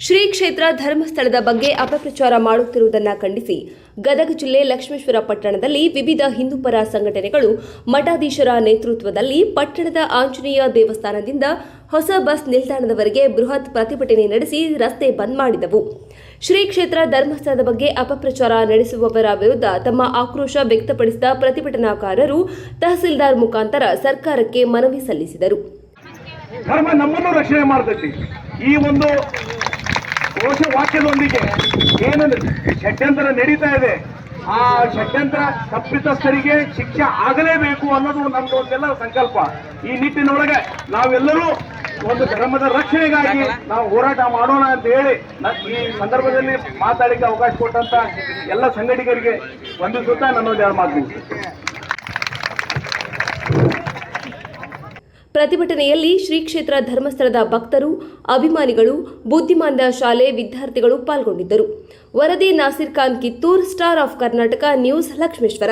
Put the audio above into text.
ಶ್ರೀ ಕ್ಷೇತ್ರ ಧರ್ಮಸ್ಥಳದ ಬಗ್ಗೆ ಅಪಪ್ರಚಾರ ಮಾಡುತ್ತಿರುವುದನ್ನು ಖಂಡಿಸಿ ಗದಗ ಜಿಲ್ಲೆ ಲಕ್ಷ್ಮೇಶ್ವರ ಪಟ್ಟಣದಲ್ಲಿ ವಿವಿಧ ಹಿಂದೂಪರ ಸಂಘಟನೆಗಳು ಮಠಾಧೀಶರ ನೇತೃತ್ವದಲ್ಲಿ ಪಟ್ಟಣದ ಆಂಜನೇಯ ದೇವಸ್ಥಾನದಿಂದ ಹೊಸ ಬಸ್ ನಿಲ್ದಾಣದವರೆಗೆ ಬೃಹತ್ ಪ್ರತಿಭಟನೆ ನಡೆಸಿ ರಸ್ತೆ ಬಂದ್ ಮಾಡಿದವು. ಶ್ರೀ ಕ್ಷೇತ್ರ ಧರ್ಮಸ್ಥಳದ ಬಗ್ಗೆ ಅಪಪ್ರಚಾರ ನಡೆಸುವವರ ವಿರುದ್ಧ ತಮ್ಮ ಆಕ್ರೋಶ ವ್ಯಕ್ತಪಡಿಸಿದ ಪ್ರತಿಭಟನಾಕಾರರು ತಹಸೀಲ್ದಾರ್ ಮುಖಾಂತರ ಸರ್ಕಾರಕ್ಕೆ ಮನವಿ ಸಲ್ಲಿಸಿದರು. ಧರ್ಮ ನಮ್ಮನ್ನು ರಕ್ಷಣೆ ಈ ಒಂದು ಘೋಷ ವಾಕ್ಯದೊಂದಿಗೆ ಏನು ಷಡ್ಯಂತರ ನಡೀತಾ ಇದೆ. ಆ ಷಡ್ಯಂತ್ರ ತಪ್ಪಿತಸ್ಥರಿಗೆ ಶಿಕ್ಷೆ ಆಗಲೇಬೇಕು ಅನ್ನೋದು ನಮ್ದು ಒಂದೆಲ್ಲ ಸಂಕಲ್ಪ. ಈ ನಿಟ್ಟಿನೊಳಗೆ ನಾವೆಲ್ಲರೂ ಒಂದು ಧರ್ಮದ ರಕ್ಷಣೆಗಾಗಿ ನಾವು ಹೋರಾಟ ಮಾಡೋಣ ಅಂತ ಹೇಳಿ ಈ ಸಂದರ್ಭದಲ್ಲಿ ಮಾತಾಡಿಕ್ಕೆ ಅವಕಾಶ ಕೊಟ್ಟಂತ ಎಲ್ಲ ಸಂಘಟಕರಿಗೆ ವಂದಿಸುತ್ತಾ ನನ್ನೊಂದು ಎರಡು ಮಾತು ಪ್ರತಿಭಟನೆಯಲ್ಲಿ ಶ್ರೀ ಕ್ಷೇತ್ರ ಧರ್ಮಸ್ಥಳದ ಭಕ್ತರು, ಅಭಿಮಾನಿಗಳು ಬುದ್ಧಿಮಾಂದ ಶಾಲೆ ವಿದ್ಯಾರ್ಥಿಗಳು ಪಾಲ್ಗೊಂಡಿದ್ದರು. ವರದಿ Nasir Khan Kittur, star of Karnataka, news Lakshmeshwar.